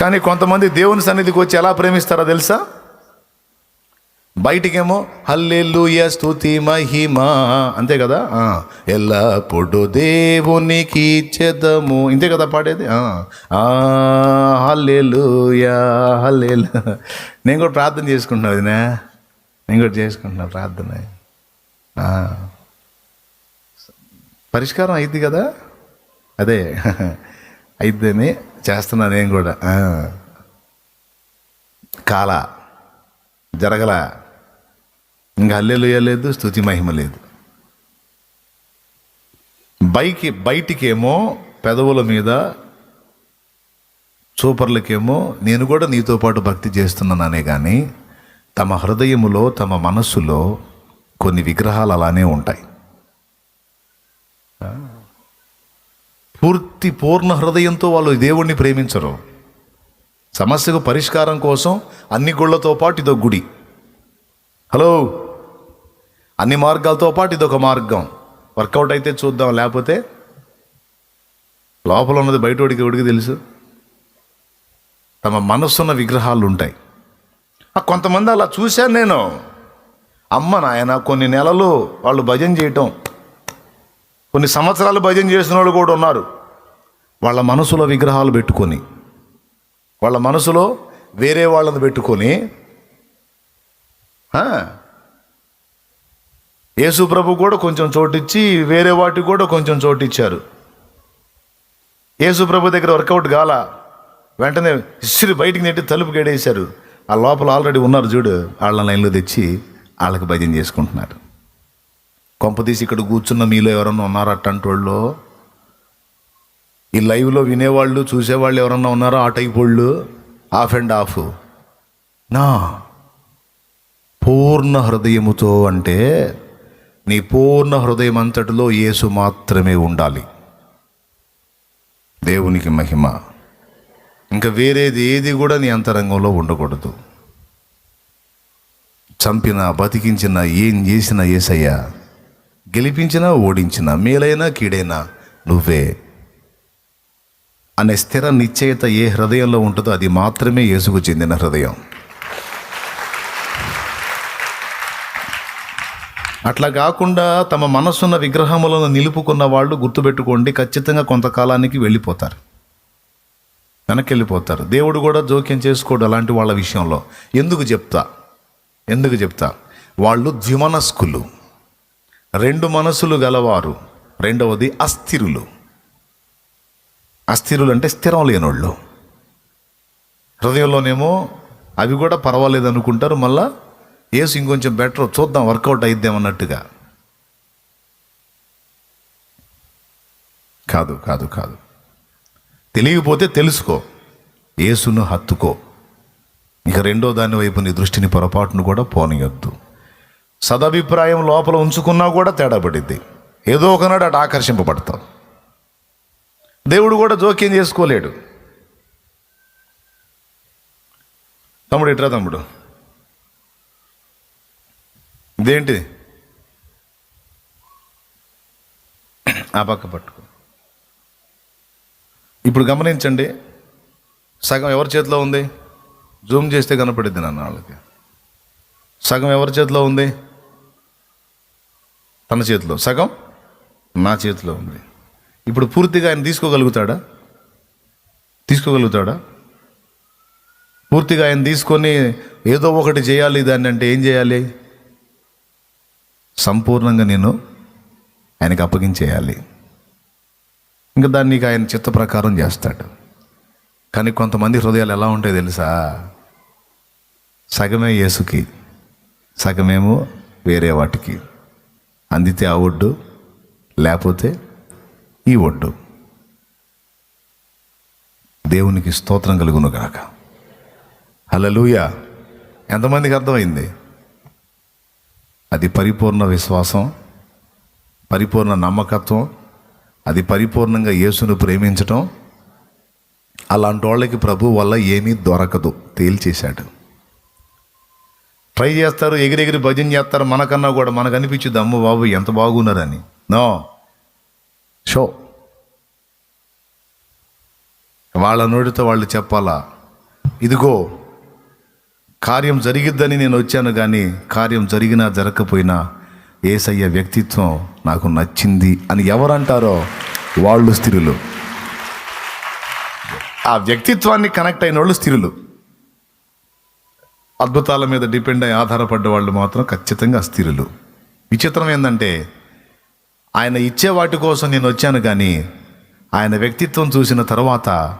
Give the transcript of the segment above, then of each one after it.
కానీ కొంతమంది దేవుని సన్నిధికి వచ్చి ఎలా ప్రేమిస్తారో తెలుసా? బయటికేమో హల్లెల్లుయ స్థుతి మహిమ. అంతే కదా? ఎల్లప్పుడు దేవునికి చెదము ఇంతే కదా పాడేది? ఆ, ఆ, హల్లెలు. నేను కూడా ప్రార్థన చేసుకుంటున్నా వదినా. నేను కూడా చేసుకుంటున్నా ప్రార్థన. పరిష్కారం అయింది కదా? అదే. అయిద్దని. చేస్తున్నా నేను కూడా కాల. జరగల. ఇంకా హల్లెలూయ లేదు స్తుతి మహిమ లేదు. బైకి బయటికేమో పెదవుల మీద చూపర్లకేమో నేను కూడా నీతో పాటు భక్తి చేస్తున్నాననే కానీ తమ హృదయములో తమ మనస్సులో కొన్ని విగ్రహాలు అలానే ఉంటాయి. పూర్తి పూర్ణ హృదయంతో వాళ్ళు దేవుణ్ణి ప్రేమించరు. సమస్యకు పరిష్కారం కోసం అన్ని గుళ్ళతో పాటు ఇదొక గుడి. హలో? అన్ని మార్గాలతో పాటు ఇదొక మార్గం. వర్కౌట్ అయితే చూద్దాం లేకపోతే లోపల ఉన్నది బయటోడికి ఎవడికి తెలుసు? తమ మనస్సున్న విగ్రహాలు ఉంటాయి కొంతమంది అలా చూశాను నేను. అమ్మ నాయన కొన్ని నెలలు వాళ్ళు భజన చేయటం. కొన్ని సంవత్సరాలు భజన చేసిన వాళ్ళు కూడా ఉన్నారు. వాళ్ళ మనసులో విగ్రహాలు పెట్టుకొని వాళ్ళ మనసులో వేరే వాళ్ళని పెట్టుకొని యేసుప్రభు కూడా కొంచెం చోటిచ్చి వేరే వాటికి కూడా కొంచెం చోటిచ్చారు. యేసుప్రభు దగ్గర వర్కౌట్ గాల. వెంటనే ఇస్త్రీ బయటికి నెట్టి తలుపు గడేశారు. ఆ లోపల ఆల్రెడీ ఉన్నారు చూడు వాళ్ళ లైన్లో తెచ్చి వాళ్ళకి భజన చేసుకుంటున్నారు. కొంపదీసి ఇక్కడ కూర్చున్న మీలో ఎవరన్నా ఉన్నారా అట్టంటోళ్ళు? ఈ లైవ్లో వినేవాళ్ళు చూసేవాళ్ళు ఎవరన్నా ఉన్నారో? ఆ టైప్ వాళ్ళు. Half and half. నా పూర్ణ హృదయముతో అంటే నీ పూర్ణ హృదయం అంతటిలో యేసు మాత్రమే ఉండాలి. దేవునికి మహిమ. ఇంకా వేరేది ఏది కూడా నీ అంతరంగంలో ఉండకూడదు. చంపిన బతికించిన ఏం చేసినా ఏసయ్యా గెలిపించినా ఓడించినా మేలైనా కీడైనా నువ్వే. అనే స్థిర నిశ్చయత ఏ హృదయంలో ఉంటుందో అది మాత్రమే యేసుకు చెందిన హృదయం. అట్లా కాకుండా తమ మనస్సున్న విగ్రహములను నిలుపుకున్న వాళ్ళు గుర్తుపెట్టుకోండి ఖచ్చితంగా కొంతకాలానికి వెళ్ళిపోతారు. వెనక్కి వెళ్ళిపోతారు దేవుడు కూడా జోక్యం చేసుకోడు అలాంటి వాళ్ళ విషయంలో. ఎందుకు చెప్తా? ఎందుకు చెప్తా? వాళ్ళు ద్విమనస్కులు. రెండు మనసులు గలవారు. రెండవది అస్థిరులు. అస్థిరులు అంటే స్థిరం లేనోళ్ళు. హృదయంలోనేమో అవి కూడా పర్వాలేదు అనుకుంటారు మళ్ళా ఏసు ఇంకొంచెం బెటర్ చూద్దాం వర్కౌట్ అయిద్దామన్నట్టుగా. కాదు కాదు కాదు. తెలియకపోతే తెలుసుకో ఏసును హత్తుకో. ఇక రెండో దాని వైపు నీ దృష్టిని పొరపాటును కూడా పోనీయొద్దు. సదభిప్రాయం లోపల ఉంచుకున్నా కూడా తేడా పడిద్ది. ఏదో ఒకనాడు అటు ఆకర్షింపబడతావు. దేవుడు కూడా జోక్యం చేసుకోలేడు. తమ్ముడు ఇట్రా తమ్ముడు? ఇదేంటి? ఆ పక్క పట్టుకో. ఇప్పుడు గమనించండి సగం ఎవరి చేతిలో ఉంది? జూమ్ చేస్తే కనపడిద్ది నాన్న వాళ్ళకి. సగం ఎవరి చేతిలో ఉంది? తన చేతిలో. సగం నా చేతిలో ఉంది. ఇప్పుడు పూర్తిగా ఆయన తీసుకోగలుగుతాడా? తీసుకోగలుగుతాడా? పూర్తిగా ఆయన తీసుకొని ఏదో ఒకటి చేయాలి దాన్ని అంటే ఏం చేయాలి? సంపూర్ణంగా నేను ఆయనకి అప్పగించేయాలి. ఇంకా దాన్ని నీకు ఆయన చిత్త ప్రకారం చేస్తాడు. కానీ కొంతమంది హృదయాలు ఎలా ఉంటాయి తెలుసా? సగమే యేసుకి సగమేమో వేరే వాటికి. అందితే ఆ ఒడ్డు లేకపోతే ఈ ఒడ్డు దేవునికి స్తోత్రం కలుగును గాక. హలలుయ ఎంతమందికి అర్థమైంది? అది పరిపూర్ణ విశ్వాసం పరిపూర్ణ నమ్మకత్వం అది పరిపూర్ణంగా యేసును ప్రేమించటం. అలాంటి వాళ్ళకి ప్రభు వల్ల ఏమీ దొరకదు తేల్చేశాడు. ట్రై చేస్తారు ఎగిరెగిరి భజన చేస్తారు మనకన్నా కూడా మనకు అనిపించింది అమ్మ బాబు ఎంత బాగున్నారని. నో. షో. వాళ్ళ నోటితో వాళ్ళు చెప్పాలా? ఇదిగో కార్యం జరిగిద్దని నేను వచ్చాను కానీ కార్యం జరిగినా జరగకపోయినా ఏసయ్య వ్యక్తిత్వం నాకు నచ్చింది అని ఎవరంటారో వాళ్ళు స్థిరులు. ఆ వ్యక్తిత్వాన్ని కనెక్ట్ అయిన వాళ్ళు స్థిరులు. అద్భుతాల మీద డిపెండ్ అయి ఆధారపడ్డ వాళ్ళు మాత్రం ఖచ్చితంగా స్థిరులు. విచిత్రం ఏంటంటే ఆయన ఇచ్చే వాటి కోసం నేను వచ్చాను కానీ ఆయన వ్యక్తిత్వం చూసిన తర్వాత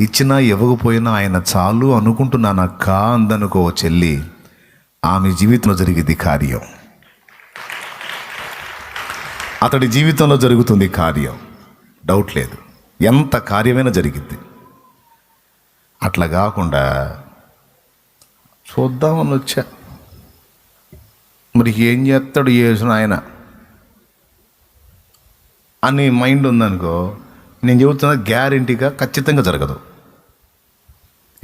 ఇచ్చినా ఇవ్వకపోయినా ఆయన చాలు అనుకుంటున్నానక్క అందనుకో చెల్లి. ఆమె జీవితంలో జరిగేది కార్యం. అతడి జీవితంలో జరుగుతుంది కార్యం. డౌట్ లేదు. ఎంత కార్యమైనా జరిగింది అట్లా కాకుండా చూద్దామని వచ్చా. మరి ఏం చేస్తాడు చేసిన ఆయన అని మైండ్ ఉందనుకో నేను చెబుతున్నా గ్యారంటీగా ఖచ్చితంగా జరగదు.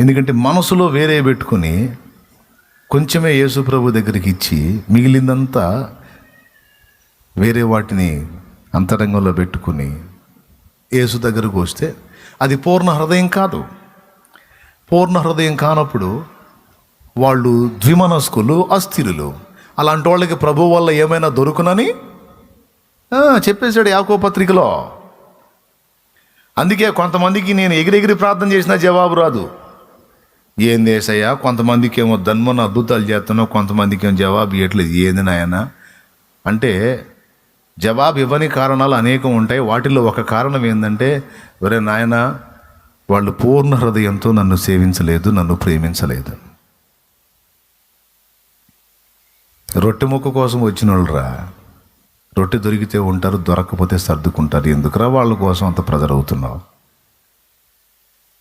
ఎందుకంటే మనసులో వేరే పెట్టుకుని కొంచెమే యేసు ప్రభు దగ్గరికి ఇచ్చి మిగిలిందంతా వేరే వాటిని అంతరంగంలో పెట్టుకుని యేసు దగ్గరకు వస్తే అది పూర్ణ హృదయం కాదు. పూర్ణ హృదయం కానప్పుడు వాళ్ళు ద్విమనస్కులు అస్థిరులు. అలాంటి వాళ్ళకి ప్రభు వల్ల ఏమైనా దొరుకునని చెప్పేశాడు యాకో పత్రికలో. అందుకే కొంతమందికి నేను ఎగిరెగిరి ప్రార్థన చేసినా జవాబు రాదు. ఏం దేశయ్యా కొంతమందికి ఏమో ధన్మన అద్భుతాలు చేస్తున్నావు కొంతమందికి ఏమో జవాబు ఇవ్వట్లేదు ఏంది నాయన? అంటే జవాబు ఇవ్వని కారణాలు అనేకం ఉంటాయి. వాటిలో ఒక కారణం ఏంటంటే ఒరే నాయన వాళ్ళు పూర్ణ హృదయంతో నన్ను సేవించలేదు నన్ను ప్రేమించలేదు. రొట్టె ముక్క కోసం వచ్చిన వాళ్ళరా రొట్టె దొరికితే ఉంటారు దొరకకపోతే సర్దుకుంటారు. ఎందుకురా వాళ్ళ కోసం అంత ప్రజలు అవుతున్నావు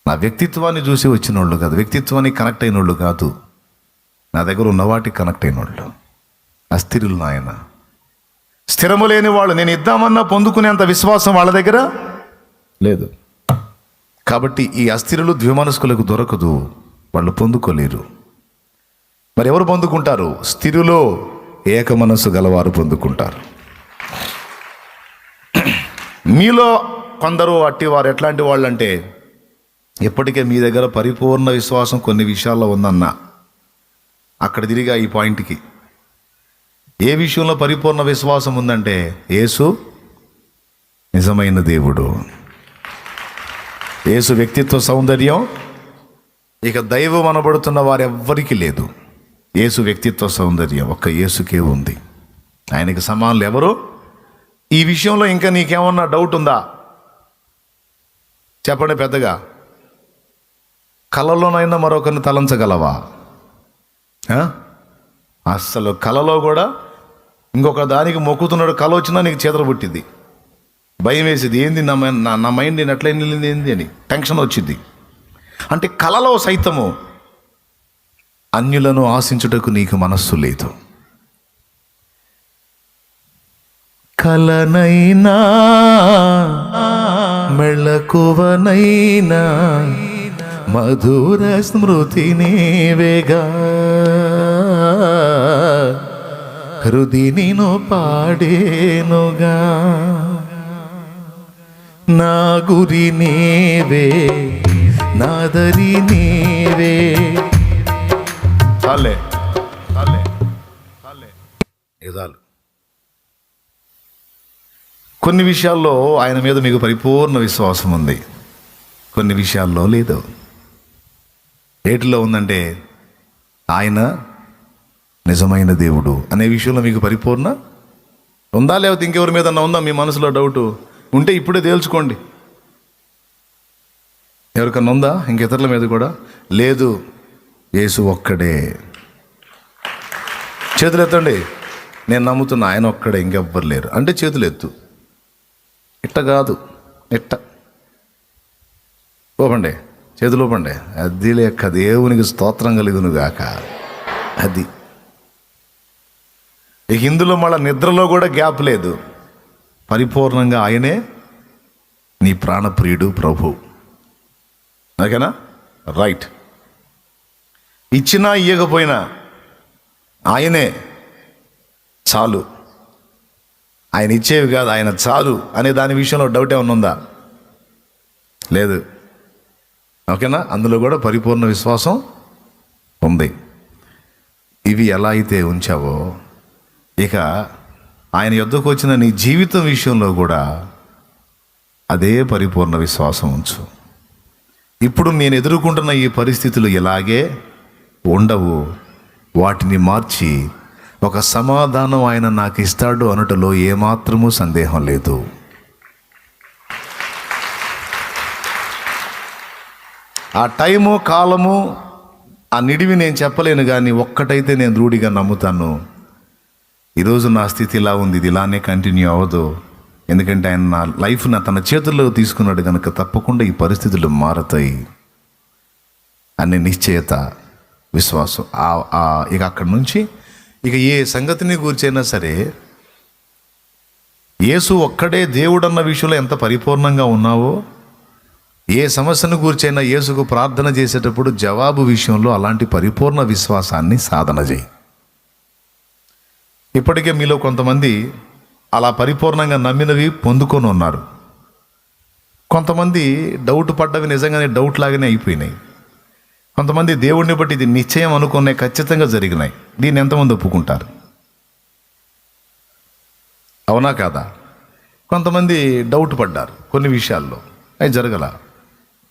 నా వ్యక్తిత్వాన్ని చూసి వచ్చిన వాళ్ళు కాదు వ్యక్తిత్వానికి కనెక్ట్ అయిన వాళ్ళు కాదు. నా దగ్గర ఉన్న వాటికి కనెక్ట్ అయిన వాళ్ళు అస్థిరులు నాయన. స్థిరము లేని వాళ్ళు నేను ఇద్దామన్నా పొందుకునేంత విశ్వాసం వాళ్ళ దగ్గర లేదు. కాబట్టి ఈ అస్థిరులు ద్విమనస్కులకు దొరకదు వాళ్ళు పొందుకోలేరు. మరి ఎవరు పొందుకుంటారు? స్థిరులో ఏక మనస్సు గలవారు పొందుకుంటారు. మీలో కొందరు అట్టివారు ఎట్లాంటి వాళ్ళు అంటే ఇప్పటికే మీ దగ్గర పరిపూర్ణ విశ్వాసం కొన్ని విషయాల్లో ఉందన్న. అక్కడ తిరిగా ఈ పాయింట్కి. ఏ విషయంలో పరిపూర్ణ విశ్వాసం ఉందంటే యేసు నిజమైన దేవుడు. యేసు వ్యక్తిత్వ సౌందర్యం ఇక దైవం అనబడుతున్న వారెవ్వరికీ లేదు. యేసు వ్యక్తిత్వ సౌందర్యం ఒక్క యేసుకే ఉంది. ఆయనకి సమానులు ఎవరు? ఈ విషయంలో ఇంకా నీకేమన్నా డౌట్ ఉందా? చెప్పండి పెద్దగా. కళలోనైనా మరొకరిని తలంచగలవా? అస్సలు కళలో కూడా ఇంకొక దానికి మొక్కుతున్నాడు. కళ వచ్చినా నీకు చేతులు పుట్టింది భయం వేసేది. ఏంది నా నా- నా మైండ్ నేను ఎట్లా వెళ్ళింది ఏంది అని టెన్షన్ వచ్చింది అంటే కళలో సైతము అన్యులను ఆశించుటకు నీకు మనస్సు లేదు. కలనైనా మెళకువనైనా మధుర స్మృతి నీవేగా. హృది నిను పాడేనుగా. నా గురి నీవే నాదరి నీవే. చాలే కొన్ని విషయాల్లో ఆయన మీద మీకు పరిపూర్ణ విశ్వాసం ఉంది. కొన్ని విషయాల్లో లేదు. ఏటిలో ఉందంటే ఆయన నిజమైన దేవుడు అనే విషయంలో మీకు పరిపూర్ణ ఉందా? లేకపోతే ఇంకెవరి మీద ఉందా? మీ మనసులో డౌటు? ఉంటే ఇప్పుడే తేల్చుకోండి. ఎవరికన్నా ఉందా? ఇంకెతరుల మీద కూడా? లేదు. యేసు ఒక్కడే. చేతులు ఎత్తండి నేను నమ్ముతున్నా ఆయన ఒక్కడే ఇంకెవ్వరు లేరు. అంటే చేతులు ఎత్తు ఇట్ట కాదు ఇట్ట. ఓపండి చేతులు ఓపండి అది లేక దేవునికి స్తోత్రం కలుగునుగాక. అది. ఇక ఇందులో మళ్ళీ నిద్రలో కూడా గ్యాప్ లేదు. పరిపూర్ణంగా ఆయనే నీ ప్రాణప్రియుడు ప్రభు. ఓకేనా రైట్. ఇచ్చినా ఇయ్యకపోయినా ఆయనే చాలు. ఆయన ఇచ్చేవి కాదు ఆయన చాలు అనే దాని విషయంలో డౌట్ ఏమైనా ఉందా? లేదు. ఓకేనా? అందులో కూడా పరిపూర్ణ విశ్వాసం ఉంది. ఇవి ఎలా అయితే ఉంచావో ఇక ఆయన యుద్ధకు వచ్చిన నీ జీవితం విషయంలో కూడా అదే పరిపూర్ణ విశ్వాసం ఉంచు. ఇప్పుడు నేను ఎదుర్కొంటున్న ఈ పరిస్థితులు ఇలాగే ఉండవు వాటిని మార్చి ఒక సమాధానం ఆయన నాకు ఇస్తాడు అనటలో ఏమాత్రమూ సందేహం లేదు. ఆ టైము కాలము ఆ నిడివి నేను చెప్పలేను కానీ ఒక్కటైతే నేను రూఢిగా నమ్ముతాను. ఈరోజు నా స్థితి ఇలా ఉంది ఇది ఇలానే కంటిన్యూ అవ్వదు. ఎందుకంటే ఆయన నా లైఫ్ని తన చేతుల్లో తీసుకున్నాడు కనుక తప్పకుండా ఈ పరిస్థితులు మారతాయి. అనే నిశ్చయత విశ్వాసం ఇక అక్కడి నుంచి ఇక ఏ సంగతిని గూర్చైనా సరే యేసు ఒక్కడే దేవుడన్న విషయంలో ఎంత పరిపూర్ణంగా ఉన్నావో ఏ సమస్యను గూర్చైనా యేసుకు ప్రార్థన చేసేటప్పుడు జవాబు విషయంలో అలాంటి పరిపూర్ణ విశ్వాసాన్ని సాధన చేయి. ఇప్పటికే మీలో కొంతమంది అలా పరిపూర్ణంగా నమ్మినవి పొందుకొని ఉన్నారు. కొంతమంది డౌట్ పడ్డవి నిజంగానే డౌట్ లాగానే అయిపోయినాయి. కొంతమంది దేవుడిని బట్టి ఇది నిశ్చయం అనుకునే ఖచ్చితంగా జరిగినాయి. దీన్ని ఎంతమంది ఒప్పుకుంటారు? అవునా కాదా? కొంతమంది డౌట్ పడ్డారు కొన్ని విషయాల్లో. అవి జరగల.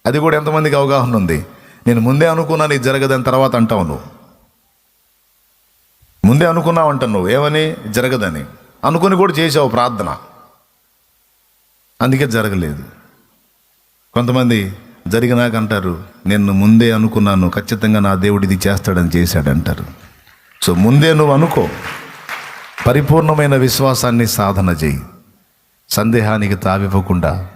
అది కూడా ఎంతమందికి అవగాహన ఉంది? నేను ముందే అనుకున్నాను ఇది జరగదని తర్వాత అంటావు నువ్వు. ముందే అనుకున్నావు అంటావు నువ్వు ఏమని? జరగదని. అనుకుని కూడా చేసావు ప్రార్థన. అందుకే జరగలేదు. కొంతమంది జరిగినాక అంటారు నేను ముందే అనుకున్నాను. ఖచ్చితంగా నా దేవుడు ఇది చేస్తాడని చేశాడంటారు. సో ముందే నువ్వు అనుకో. పరిపూర్ణమైన విశ్వాసాన్ని సాధన చేయి. సందేహానికి తావివ్వకుండా